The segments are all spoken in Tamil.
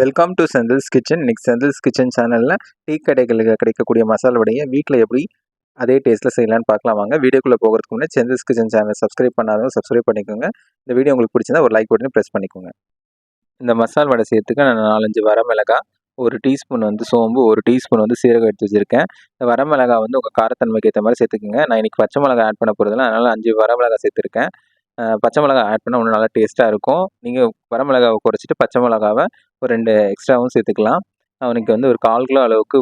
வெல்கம் டு செந்தில்ஸ் கிச்சன் இன்னைக்கு செந்தில்ஸ் கிச்சன் சேனலில் டீ கடைகளுக்கு கிடைக்கக்கூடிய மசாலா வடையை வீட்டில் எப்படி அதே டேஸ்ட்டில் செய்யலாம்னு பார்க்கலாம் வாங்க. வீடியோக்குள்ளே போகிறதுக்கு முன்னாடி செந்தில்ஸ் கிச்சன் சேனல் சப்ஸ்கிரைப் பண்ணாதவங்க சப்ஸ்கிரைப் பண்ணிக்கோங்க. இந்த வீடியோ உங்களுக்கு பிடிச்சிருந்தா ஒரு லைக் பட்டன் ப்ரெஸ் பண்ணிக்கோங்க. இந்த மசால் வடை செய்யறதுக்கு நான் நாலஞ்சு வரமிளகா ஒரு டீஸ்பூன் வந்து சோம்பு ஒரு டீஸ்பூன் வந்து சீரகம் எடுத்து வச்சுருக்கேன். இந்த வரமிளகா வந்து உங்கள் காரத்தன்மைக்கு ஏற்ற மாதிரி சேர்த்துக்கோங்க. நான் இன்றைக்கி பச்சை மிளகா ஆட் பண்ண போகிறதுல அதனால் அஞ்சு வரமிளகா சேர்த்துருக்கேன். பச்சை மிளகா ஆட் பண்ணால் இன்னும் நல்லா டேஸ்ட்டாக இருக்கும். நீங்கள் வரமிளகாவை குறைச்சிட்டு பச்சை மிளகாவை ஒரு ரெண்டு எக்ஸ்ட்ராவும் சேர்த்துக்கலாம். அவனுக்கு வந்து ஒரு கால் கிலோ அளவுக்கு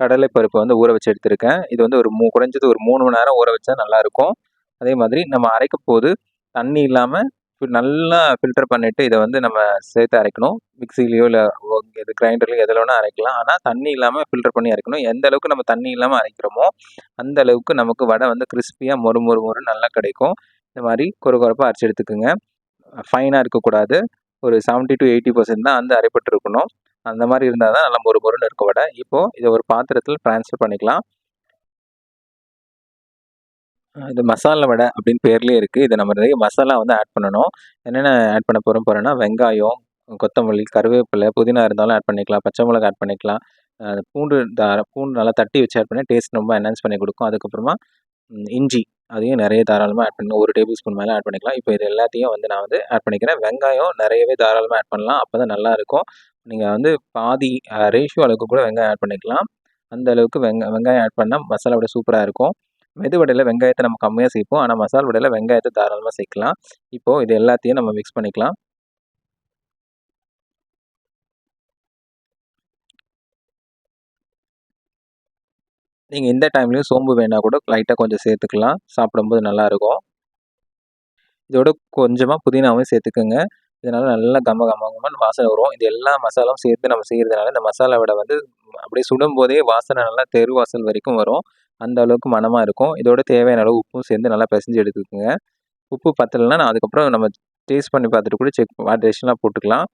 கடலை பருப்பை வந்து ஊற வச்சு எடுத்திருக்கேன். இது வந்து ஒரு மூ குறைஞ்சது ஒரு மூணு மணி நேரம் ஊற வச்சா நல்லாயிருக்கும். அதே மாதிரி நம்ம அரைக்க போது தண்ணி இல்லாமல் நல்லா ஃபில்டர் பண்ணிவிட்டு இதை வந்து நம்ம சேர்த்து அரைக்கணும். மிக்சிலேயோ இல்லை இது கிரைண்டர்லையோ எதில் வேணால் அரைக்கலாம். ஆனால் தண்ணி இல்லாமல் ஃபில்டர் பண்ணி அரைக்கணும். எந்த அளவுக்கு நம்ம தண்ணி இல்லாமல் அரைக்கிறோமோ அந்த அளவுக்கு நமக்கு வடை வந்து கிறிஸ்பியாக மொறு மொறு மொறு நல்லா கிடைக்கும். இந்த மாதிரி கொர அரைச்சி எடுத்துக்கோங்க. ஃபைனாக இருக்கக்கூடாது. ஒரு செவன்ட்டி டு எயிட்டி பர்சன்ட் தான் வந்து அரைப்பட்டு இருக்கணும் அந்த மாதிரி இருந்தால் தான் நல்லா ஒரு பொருள் இருக்க வடை. இப்போது இதை ஒரு பாத்திரத்தில் ட்ரான்ஸ்ஃபர் பண்ணிக்கலாம். இது மசாலா வடை அப்படின்னு பேர்லேயே இருக்குது இதை நம்ம நிறைய மசாலா வந்து ஆட் பண்ணணும். என்னென்ன ஆட் பண்ண போகிறோம் போகிறோன்னா வெங்காயம் கொத்தமல்லி கருவேப்பிலை புதினா இருந்தாலும் ஆட் பண்ணிக்கலாம். பச்சை மிளகா ஆட் பண்ணிக்கலாம். பூண்டு பூண்டு நல்லா தட்டி வச்சு ஆட் பண்ணி டேஸ்ட் ரொம்ப என்ஹான்ஸ் பண்ணி கொடுக்கும். அதுக்கப்புறமா இஞ்சி. அதையும் நிறைய தாராளமாக ஆட் பண்ணி ஒரு டேபிள் ஸ்பூன் மேலே ஆட் பண்ணிக்கலாம். இப்போ இது எல்லாத்தையும் வந்து நான் வந்து ஆட் பண்ணிக்கிறேன். வெங்காயம் நிறையவே தாராளமாக ஆட் பண்ணலாம். அப்போ தான் நல்லாயிருக்கும் நீங்கள் வந்து பாதி ரேஷியோ அளவுக்கு கூட வெங்காயம் ஆட் பண்ணிக்கலாம். அந்த அளவுக்கு வெங்க வெங்காயம் ஆட் பண்ணால் மசாலா விட சூப்பராக இருக்கும். மெது வடையில் வெங்காயத்தை நம்ம கம்மியாக சேர்ப்போம். ஆனால் மசாலா வடையில் வெங்காயத்தை தாராளமாக சேர்க்கலாம். இப்போது இது எல்லாத்தையும் நம்ம மிக்ஸ் பண்ணிக்கலாம். நீங்கள் இந்த டைம்லேயும் சோம்பு வேணால் கூட லைட்டாக கொஞ்சம் சேர்த்துக்கலாம். சாப்பிடும்போது நல்லாயிருக்கும். இதோட கொஞ்சமாக புதினாவும் சேர்த்துக்குங்க. இதனால் நல்லா கம்ம கம்மகமான வாசனை வரும். இது எல்லா மசாலாவும் சேர்த்து நம்ம செய்கிறதுனால இந்த மசாலா விட வந்து அப்படியே சுடும் போதே வாசனை நல்லா தெரு வாசல் வரைக்கும் வரும். அந்த அளவுக்கு மனமாக இருக்கும். இதோட தேவையான அளவு உப்பும் சேர்ந்து நல்லா பிசைஞ்சு எடுத்துக்கோங்க. உப்பு பத்தலைன்னா நான் அதுக்கப்புறம் நம்ம டேஸ்ட் பண்ணி பார்த்துட்டு கூட செக் அடிஷ்னலாக போட்டுக்கலாம்.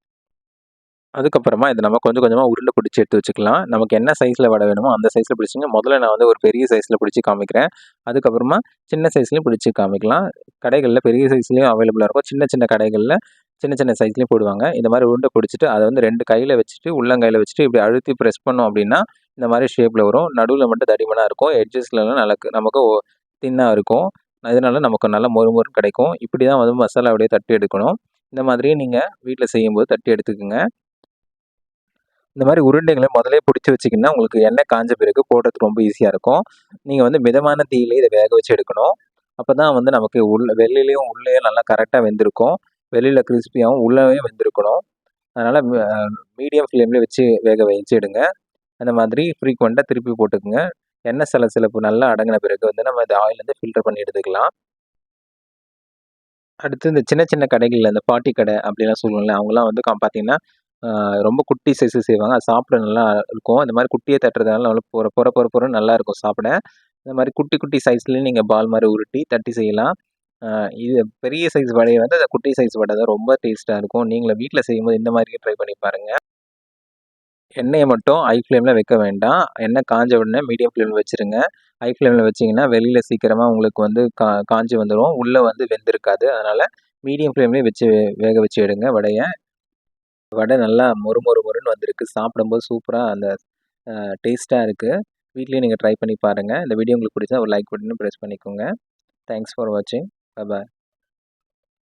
அதுக்கப்புறமா இதை நம்ம கொஞ்சம் கொஞ்சமாக உருண்டை பிடிச்சி எடுத்து வச்சுக்கலாம். நமக்கு என்ன சைஸில் வடை வேணுமோ அந்த சைஸில் பிடிச்சிங்க. முதல்ல நான் வந்து ஒரு பெரிய சைஸில் பிடிச்சி காமிக்கிறேன். அதுக்கப்புறமா சின்ன சைஸ்லேயும் பிடிச்சி காமிக்கலாம். கடைகளில் பெரிய சைஸ்லேயும் அவைலபிளாக இருக்கும். சின்ன சின்ன கடைகளில் சின்ன சின்ன சைஸ்லேயும் போடுவாங்க. இந்த மாதிரி உருண்டை பிடிச்சிட்டு அதை வந்து ரெண்டு கையில் வச்சுட்டு உள்ளங்கையில் வச்சுட்டு இப்படி அழுத்தி ப்ரெஸ் பண்ணோம் அப்படின்னா இந்த மாதிரி ஷேப்பில் வரும். நடுவில் மட்டும் தடிமனாக இருக்கும். எட்ஜஸ்ட்லலாம் நல்லா நமக்கு தின்னாக இருக்கும். அதனால நமக்கு நல்லா மொறு மொறு கிடைக்கும். இப்படி தான் வந்து மசாலா அப்படியே தட்டி எடுக்கணும். இந்த மாதிரியே நீங்கள் வீட்டில் செய்யும்போது தட்டி எடுத்துக்கோங்க. இந்த மாதிரி உருண்டைகளை முதலே பிடிச்சி வச்சிங்கன்னா உங்களுக்கு எண்ணெய் காஞ்ச பிறகு போடுறதுக்கு ரொம்ப ஈஸியாக இருக்கும். நீங்கள் வந்து மிதமான தீயிலே இதை வேக வச்சு எடுக்கணும். அப்போ தான் வந்து நமக்கு உள்ள வெளிலையும் உள்ளேயும் நல்லா கரெக்டாக வெந்திருக்கும். வெளியில் கிறிஸ்பியாகவும் உள்ளவே வெந்திருக்கணும். அதனால் மீடியம் ஃப்ளேம்லேயே வச்சு வேக வச்சு எடுங்க. அந்த மாதிரி ஃப்ரீக்வெண்ட்டாக திருப்பி போட்டுக்குங்க. எண்ணெய் சில சிலப்பு நல்லா அடங்கின பிறகு வந்து நம்ம இந்த ஆயிலேருந்து ஃபில்டர் பண்ணி எடுத்துக்கலாம். அடுத்து இந்த சின்ன சின்ன கடைகளில் இந்த பாட்டி கடை அப்படிலாம் சொல்லுவோம்ல அவங்களாம் வந்து பார்த்தீங்கன்னா ரொம்ப குட்டி சைஸு செய்வாங்க. அது சாப்பிட நல்லா இருக்கும். அந்த மாதிரி குட்டியை தட்டுறதுனால நல்லா பொற பொற பொற பொறன்னு நல்லா இருக்கும் சாப்பிட. இந்த மாதிரி குட்டி குட்டி சைஸ்லேயும் நீங்கள் பால் மாதிரி உருட்டி தட்டி செய்யலாம். இது பெரிய சைஸ் வடையை வந்து அந்த குட்டி சைஸ் வடை தான். ரொம்ப டேஸ்ட்டாக இருக்கும். நீங்களே வீட்டில் செய்யும்போது இந்த மாதிரியே ட்ரை பண்ணி பாருங்கள் எண்ணெயை மட்டும் ஹை ஃப்ளேமில் வைக்க வேண்டாம். எண்ணெய் காஞ்ச உடனே மீடியம் ஃப்ளேமில் வச்சுருங்க. ஹை ஃப்ளேமில் வச்சிங்கன்னா வெளியில் சீக்கிரமாக உங்களுக்கு வந்து கா காஞ்சி வந்துடும் உள்ளே வந்து வெந்திருக்காது. அதனால் மீடியம் ஃப்ளேம்லேயே வச்சு வேக வச்சு எடுங்க வடையை. வடை நல்லா மொறு மொறு மொறுன்னு வந்திருக்கு. சாப்பிடும்போது சூப்பராக அந்த டேஸ்ட்டாக இருக்குது வீட்லேயும் நீங்கள் ட்ரை பண்ணி பாருங்கள் இந்த வீடியோ உங்களுக்கு பிடிச்சா ஒரு லைக் பட்டன் ப்ரெஸ் பண்ணிக்கோங்க. தேங்க்ஸ் ஃபார் வாட்சிங் பாய்